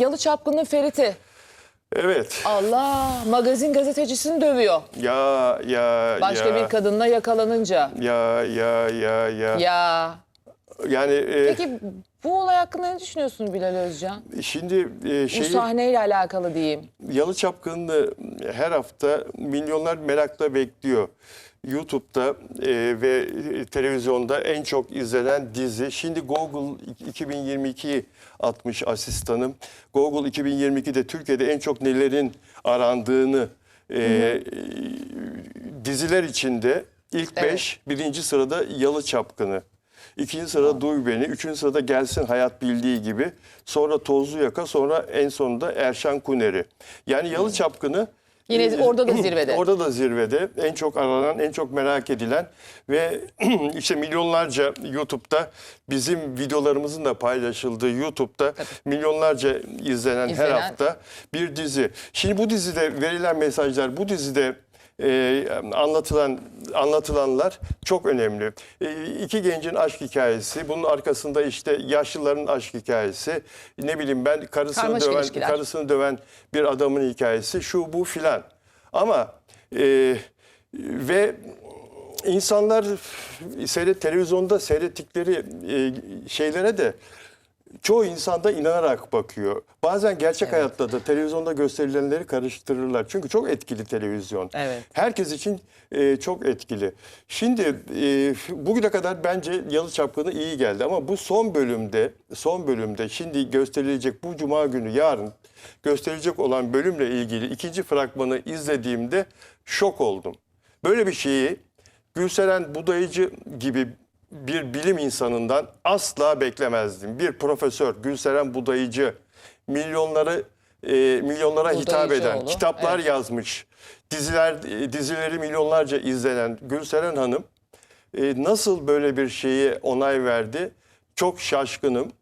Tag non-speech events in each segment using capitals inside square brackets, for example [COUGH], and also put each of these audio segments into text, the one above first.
Yalı Çapkın'ın Ferit'i. Evet. Allah magazin gazetecisini dövüyor. Ya ya Başka ya. bir kadınla yakalanınca. Ya ya ya ya. Ya. Yani e, Peki bu olay hakkında ne düşünüyorsun Bilal Özcan? şimdi e, Bu şeyi sahneyle alakalı diyeyim. Yalı Çapkını'nı her hafta milyonlar merakla bekliyor. YouTube'da e, ve televizyonda en çok izlenen dizi. Şimdi Google 2022 atmış asistanım. Google 2022'de Türkiye'de en çok nelerin arandığını e, diziler içinde ilk Evet. 5 birinci sırada Yalı Çapkını. İkinci sırada Duy Beni, üçüncü sırada Gelsin Hayat Bildiği gibi. Sonra Tozlu Yaka, sonra en sonunda Erşan Kuneri. Yani Yalı Çapkını Yine e, orada da [CLEARS THROAT] zirvede. Orada da zirvede. En çok aranan, en çok merak edilen ve [CLEARS THROAT] işte milyonlarca YouTube'da bizim videolarımızın da paylaşıldığı YouTube'da milyonlarca izlenen, her İzlenen. hafta bir dizi. Şimdi bu dizide verilen mesajlar, bu dizide e, anlatılan anlatılanlar çok önemli. E, iki gencin aşk hikayesi, bunun arkasında işte yaşlıların aşk hikayesi, ne bileyim ben karısını Karmaşık döven ilişkiler. karısını döven bir adamın hikayesi, şu bu filan. Ama e, ve insanlar seyret televizyonda seyrettikleri e, şeylere de çoğu insan da inanarak bakıyor. Bazen gerçek hayatta da televizyonda gösterilenleri karıştırırlar. Çünkü çok etkili televizyon. Evet. Herkes için e, çok etkili. Şimdi e, bugüne kadar bence Yalı Çapkını iyi geldi ama bu son bölümde, son bölümde şimdi gösterilecek bu cuma günü yarın gösterilecek olan bölümle ilgili ikinci fragmanı izlediğimde şok oldum. Böyle bir şeyi Gülseren Budayıcı gibi bir bilim insanından asla beklemezdim. Bir profesör Gülseren Budayıcı milyonları e, milyonlara hitap eden Budayıcıoğlu, kitaplar evet. yazmış. Diziler e, dizileri milyonlarca izlenen Gülseren Hanım e, nasıl böyle bir şeyi onay verdi? Çok şaşkınım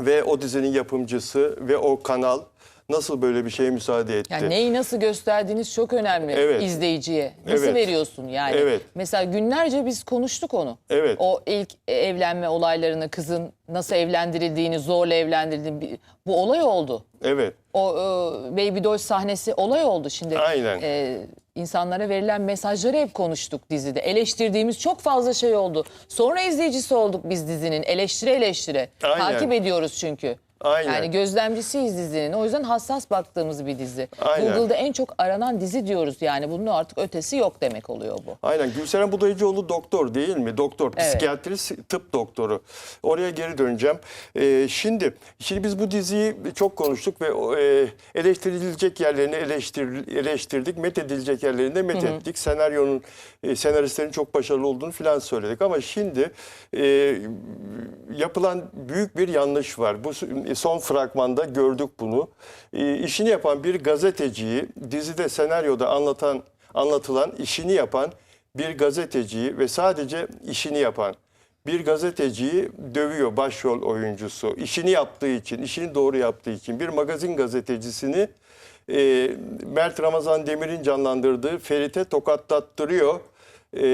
ve o dizinin yapımcısı ve o kanal nasıl böyle bir şeye müsaade etti? Yani neyi nasıl gösterdiğiniz çok önemli Evet. izleyiciye. Nasıl Evet. veriyorsun yani? Evet. Mesela günlerce biz konuştuk onu. Evet. O ilk evlenme olaylarını, kızın nasıl evlendirildiğini, zorla evlendirildiğini bu olay oldu. Evet. O e, Baby Doll sahnesi olay oldu şimdi. Aynen. e, insanlara verilen mesajları hep konuştuk dizide. Eleştirdiğimiz çok fazla şey oldu. Sonra izleyicisi olduk biz dizinin. Eleştire eleştire. Aynen. Takip ediyoruz çünkü. Aynen. Yani gözlemcisiyiz dizinin. O yüzden hassas baktığımız bir dizi. Aynen. Google'da en çok aranan dizi diyoruz yani. Bunun artık ötesi yok demek oluyor bu. Aynen Gülseren Budayıcıoğlu doktor değil mi? Doktor, Evet. psikiyatrist, tıp doktoru. Oraya geri döneceğim. Ee, şimdi şimdi biz bu diziyi çok konuştuk ve e, eleştirilecek yerlerini eleştir, eleştirdik, met edilecek yerlerini de met ettik. Senaryonun, e, senaristlerin çok başarılı olduğunu filan söyledik. Ama şimdi e, yapılan büyük bir yanlış var. Bu son fragmanda gördük bunu. E, işini yapan bir gazeteciyi dizide senaryoda anlatan anlatılan işini yapan bir gazeteciyi ve sadece işini yapan bir gazeteciyi dövüyor başrol oyuncusu. İşini yaptığı için, işini doğru yaptığı için bir magazin gazetecisini e, Mert Ramazan Demir'in canlandırdığı Ferit'e tokatlattırıyor. E,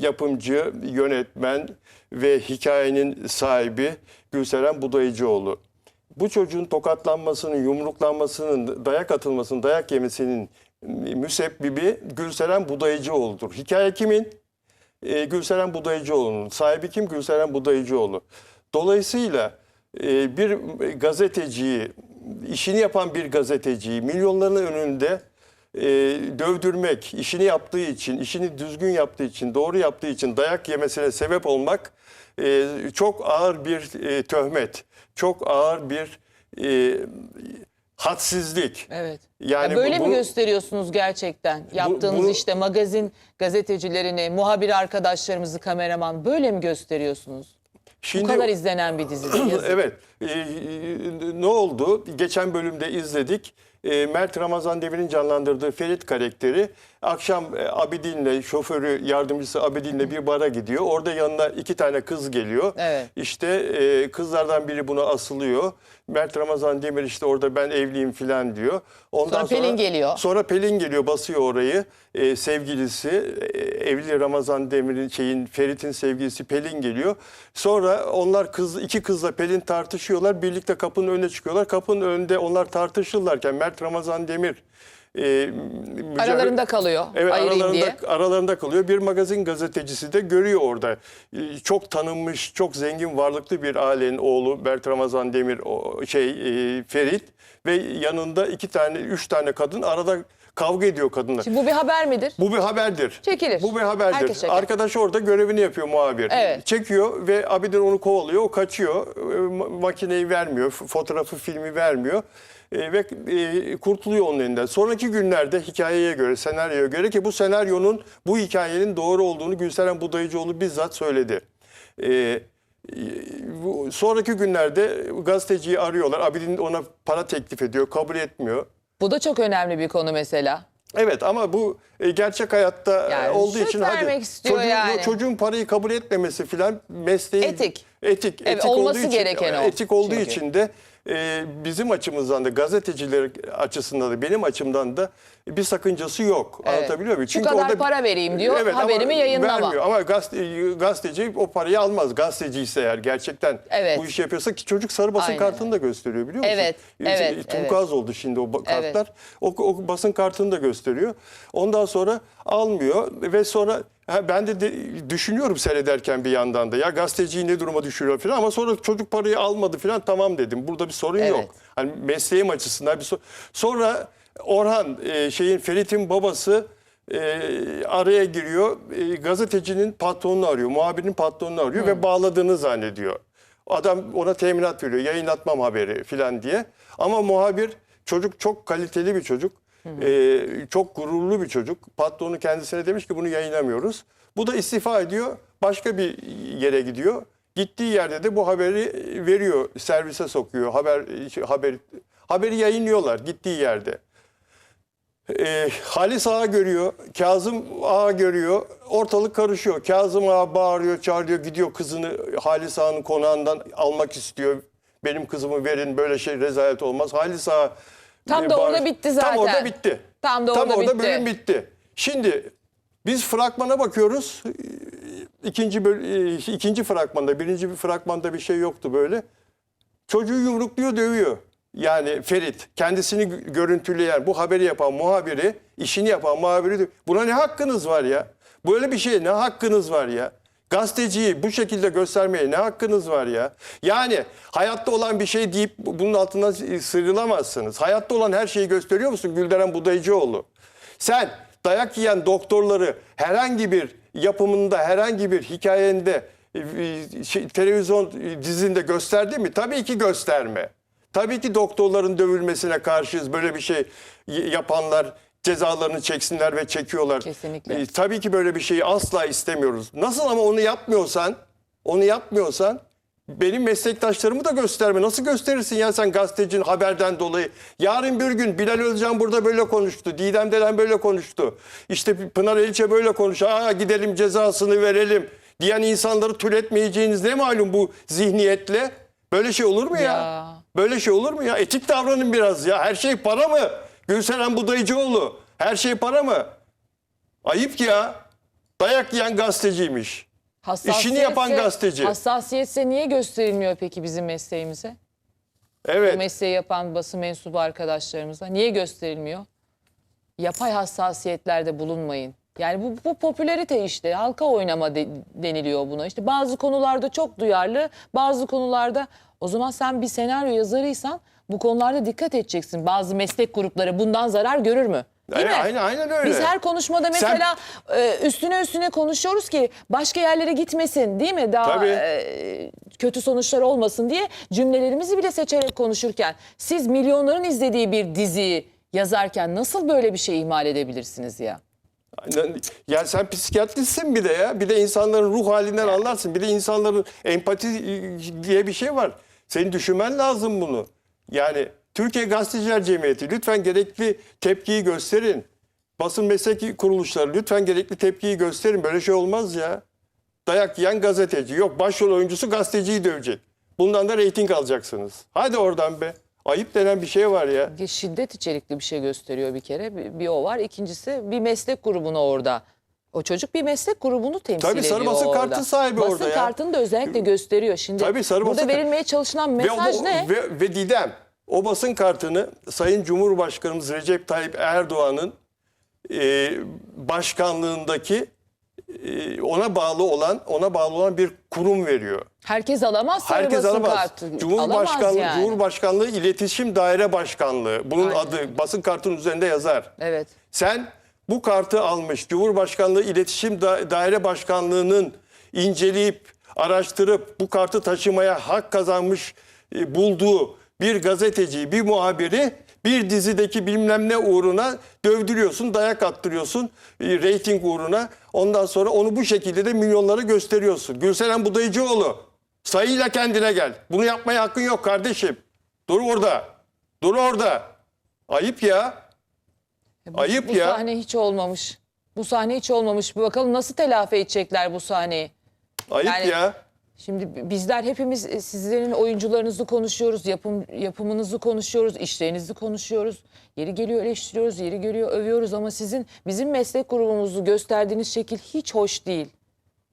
yapımcı, yönetmen ve hikayenin sahibi Gülseren Budayıcıoğlu. Bu çocuğun tokatlanmasının, yumruklanmasının, dayak atılmasının, dayak yemesinin müsebbibi Gülseren Budayıcıoğlu'dur. Hikaye kimin? Ee, Gülseren Budayıcıoğlu'nun. Sahibi kim? Gülseren Budayıcıoğlu. Dolayısıyla e, bir gazeteciyi, işini yapan bir gazeteciyi milyonların önünde e, dövdürmek, işini yaptığı için, işini düzgün yaptığı için, doğru yaptığı için dayak yemesine sebep olmak e, çok ağır bir e, töhmet, çok ağır bir e, hadsizlik. Evet. Yani Ya böyle bu- mi bu- gösteriyorsunuz gerçekten? Yaptığınız bu- işte magazin gazetecilerini, muhabir arkadaşlarımızı, kameraman böyle mi gösteriyorsunuz? Şimdi, Bu kadar izlenen bir dizi. [CLEARS THROAT] Evet. Ee, ne oldu? Geçen bölümde izledik. Ee, Mert Ramazan Demir'in canlandırdığı Ferit karakteri akşam e, Abidin'le şoförü yardımcısı Abidin'le bir bara gidiyor. Orada yanına iki tane kız geliyor. Evet. İşte e, kızlardan biri buna asılıyor. Mert Ramazan Demir işte orada ben evliyim filan diyor. Ondan Sonra Pelin geliyor. Sonra Pelin geliyor basıyor orayı. Ee, sevgilisi e, evli Ramazan Demir'in şeyin Ferit'in sevgilisi Pelin geliyor. Sonra onlar kız iki kızla Pelin tartışıyor. tartışıyorlar. Birlikte kapının önüne çıkıyorlar. Kapının önünde onlar tartışırlarken Mert Ramazan Demir e, mücadele- Aralarında kalıyor Evet aralarında, diye. aralarında kalıyor. Bir magazin gazetecisi de görüyor orada. Ee, Çok tanınmış, çok zengin, varlıklı bir ailenin oğlu Bert Ramazan Demir, o şey e, Ferit ve yanında iki tane, üç tane kadın arada kavga ediyor kadınlar. Şimdi bu bir haber midir? Bu bir haberdir. Çekilir. Bu bir haberdir. Herkes. Arkadaş orada görevini yapıyor muhabir. Evet. Çekiyor ve Abidin onu kovalıyor. O kaçıyor. E, ma- Makineyi vermiyor. Fotoğrafı, filmi vermiyor. E, ve e, kurtuluyor onun elinden. Sonraki günlerde hikayeye göre, senaryoya göre ki bu senaryonun, bu hikayenin doğru olduğunu Gülseren Budayıcıoğlu bizzat söyledi. E, sonraki günlerde gazeteciyi arıyorlar. Abidin ona para teklif ediyor. Kabul etmiyor. Bu da çok önemli bir konu mesela. Evet ama bu gerçek hayatta Yani olduğu için istiyor çocuğun, yani. çocuğun parayı kabul etmemesi filan mesleğin Etik. etik Evet, etik olması olduğu için gereken o. etik olduğu Çünkü. için de e, bizim açımızdan da gazeteciler açısından da benim açımdan da bir sakıncası yok. Evet. Anlatabiliyor muyum? Şu kadar para vereyim diyor, ama haberimi yayınlama. Vermiyor. Ama gazete, gazeteci o parayı almaz. Gazeteci ise eğer gerçekten Evet. bu işi yapıyorsa ki çocuk sarı basın Aynen kartını da gösteriyor biliyor musun? Evet, E, evet, Turkuaz oldu şimdi o ba- Evet. kartlar. O, o basın kartını da gösteriyor. Ondan sonra almıyor ve sonra ha, ben de, de düşünüyorum seyrederken bir yandan da ya gazeteciyi ne duruma düşürüyor falan ama sonra çocuk parayı almadı falan tamam dedim. Burada bir sorun Evet. yok. Hani mesleğim açısından bir sorun. Sonra Orhan e, şeyin Ferit'in babası e, araya giriyor. E, gazetecinin patronunu arıyor, muhabirinin patronunu arıyor ve bağladığını zannediyor. Adam ona teminat veriyor, yayınlatmam haberi falan diye. Ama muhabir çocuk çok kaliteli bir çocuk. E, çok gururlu bir çocuk. Patronu kendisine demiş ki bunu yayınlamıyoruz. Bu da istifa ediyor. Başka bir yere gidiyor. Gittiği yerde de bu haberi veriyor, servise sokuyor. Haber haber haberi yayınlıyorlar gittiği yerde. E, Halis Ağa görüyor, Kazım Ağa görüyor, ortalık karışıyor. Kazım Ağa bağırıyor, çağırıyor, gidiyor kızını Halis Ağa'nın konağından almak istiyor. Benim kızımı verin, böyle şey rezalet olmaz. Halis Ağa... Tam da bağır- orada bitti zaten. Tam orada bitti. Tam da orada bitti. bölüm bitti. Şimdi biz fragmana bakıyoruz. İkinci, böl- e, ikinci fragmanda, birinci bir fragmanda bir şey yoktu böyle. Çocuğu yumrukluyor, dövüyor. Yani Ferit kendisini gö- görüntüleyen, bu haberi yapan muhabiri, işini yapan muhabiri dö- buna ne hakkınız var ya? Böyle bir şeye ne hakkınız var ya? Gazeteciyi bu şekilde göstermeye ne hakkınız var ya? Yani hayatta olan bir şey deyip bu- bunun altından sıyrılamazsınız. Hayatta olan her şeyi gösteriyor musun Gülderen Budayıcıoğlu? Sen dayak yiyen doktorları herhangi bir yapımında, herhangi bir hikayende, e, e, şey, televizyon e, dizinde gösterdi mi? Tabii ki gösterme. Tabii ki doktorların dövülmesine karşıyız. Böyle bir şey yapanlar cezalarını çeksinler ve çekiyorlar. Kesinlikle. E, tabii ki böyle bir şeyi asla istemiyoruz. Nasıl ama onu yapmıyorsan, onu yapmıyorsan benim meslektaşlarımı da gösterme. Nasıl gösterirsin ya sen gazetecinin haberden dolayı? Yarın bir gün Bilal Özcan burada böyle konuştu. Didem Delen böyle konuştu. İşte Pınar Elçe böyle konuş. Aa gidelim cezasını verelim diyen insanları türetmeyeceğiniz ne malum bu zihniyetle? Böyle şey olur mu ya? Ya. Böyle şey olur mu ya? Etik davranın biraz ya. Her şey para mı? Gülseren Budayıcıoğlu. Her şey para mı? Ayıp ya. Dayak yiyen gazeteciymiş. İşini yapan gazeteci. Hassasiyetse niye gösterilmiyor peki bizim mesleğimize? Bu Evet. mesleği yapan basın mensubu arkadaşlarımıza niye gösterilmiyor? Yapay hassasiyetlerde bulunmayın. Yani bu, bu popülerite işte halka oynama de- deniliyor buna. İşte bazı konularda çok duyarlı, bazı konularda o zaman sen bir senaryo yazarıysan bu konularda dikkat edeceksin. Bazı meslek grupları bundan zarar görür mü? Değil Evet, mi? aynen- aynen öyle. Biz her konuşmada mesela e, üstüne üstüne konuşuyoruz ki başka yerlere gitmesin değil mi? Daha Tabii. e, kötü sonuçlar olmasın diye cümlelerimizi bile seçerek konuşurken siz milyonların izlediği bir diziyi yazarken nasıl böyle bir şey ihmal edebilirsiniz ya? Aynen. Ya sen psikiyatristsin bir de ya. Bir de insanların ruh halinden anlarsın. Bir de insanların empati e, diye bir şey var. Senin düşünmen lazım bunu. Yani Türkiye Gazeteciler Cemiyeti lütfen gerekli tepkiyi gösterin. Basın meslek kuruluşları lütfen gerekli tepkiyi gösterin. Böyle şey olmaz ya. Dayak yiyen gazeteci. Yok başrol oyuncusu gazeteciyi dövecek. Bundan da reyting alacaksınız. Hadi oradan be. Ayıp denen bir şey var ya. Şiddet içerikli bir şey gösteriyor bir kere. Bir, bir o var. İkincisi bir meslek grubunu orada O çocuk bir meslek grubunu temsil Tabii, ediyor sarı basın orada. kartı sahibi basın orada ya. kartını da özellikle gösteriyor. Şimdi Tabii, sarı burada basın- verilmeye çalışılan Ve, o- mesaj ne? Ve, ve Didem o basın kartını Sayın Cumhurbaşkanımız Recep Tayyip Erdoğan'ın e, başkanlığındaki e, ona bağlı olan ona bağlı olan bir kurum veriyor. Herkes alamaz sarı Herkes basın alamaz. kartı. Cumhurbaşkanlığı, Alamaz yani. Cumhurbaşkanlığı İletişim Daire Başkanlığı. Bunun Aynen. adı basın kartının üzerinde yazar. Evet. Sen bu kartı almış Cumhurbaşkanlığı İletişim Da- Daire Başkanlığı'nın inceleyip araştırıp bu kartı taşımaya hak kazanmış e, bulduğu bir gazeteci, bir muhabiri bir dizideki bilmem ne uğruna dövdürüyorsun, dayak attırıyorsun e, reyting uğruna. Ondan sonra onu bu şekilde de milyonlara gösteriyorsun. Gülseren Budayıcıoğlu sayıyla kendine gel. Bunu yapmaya hakkın yok kardeşim. Dur orada. Dur orada. Ayıp ya. Bu, Ayıp bu ya. sahne hiç olmamış. Bu sahne hiç olmamış. Bir bakalım nasıl telafi edecekler bu sahneyi. Ayıp Yani- ya. Şimdi bizler hepimiz e, sizlerin oyuncularınızı konuşuyoruz, yapım yapımınızı konuşuyoruz, işlerinizi konuşuyoruz. Yeri geliyor eleştiriyoruz, yeri geliyor övüyoruz ama sizin bizim meslek grubumuzu gösterdiğiniz şekil hiç hoş değil.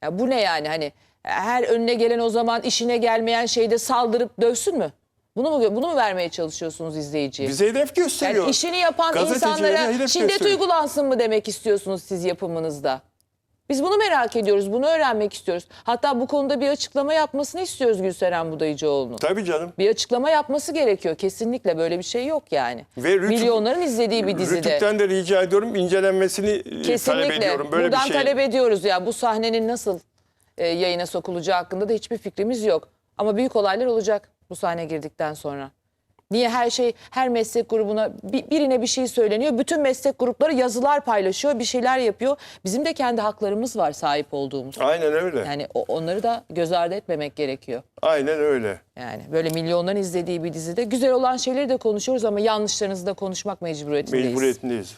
Ya bu ne yani hani her önüne gelen o zaman işine gelmeyen şeyde saldırıp dövsün mü? Bunu mu bunu mu vermeye çalışıyorsunuz izleyiciye? Bize hedef gösteriyor. Yani işini yapan insanlara şiddet gösteriyor. uygulansın mı demek istiyorsunuz siz yapımınızda? Biz bunu merak ediyoruz, bunu öğrenmek istiyoruz. Hatta bu konuda bir açıklama yapmasını istiyoruz Gülseren Budayıcıoğlu'nun. Tabii canım. Bir açıklama yapması gerekiyor. Kesinlikle böyle bir şey yok yani. Ve Rütük- Milyonların izlediği bir dizide. Rütük'ten de rica ediyorum incelenmesini e, talep Kesinlikle. ediyorum. Böyle Buradan bir şey. talep ediyoruz ya bu sahnenin nasıl e, yayına sokulacağı hakkında da hiçbir fikrimiz yok. Ama büyük olaylar olacak bu sahne girdikten sonra. Niye her şey her meslek grubuna bi- birine bir şey söyleniyor. Bütün meslek grupları yazılar paylaşıyor, bir şeyler yapıyor. Bizim de kendi haklarımız var sahip olduğumuz. Aynen öyle. Yani o- onları da göz ardı etmemek gerekiyor. Aynen öyle. Yani böyle milyonların izlediği bir dizide güzel olan şeyleri de konuşuyoruz ama yanlışlarınızı da konuşmak mecburiyetindeyiz. Mecburiyetindeyiz.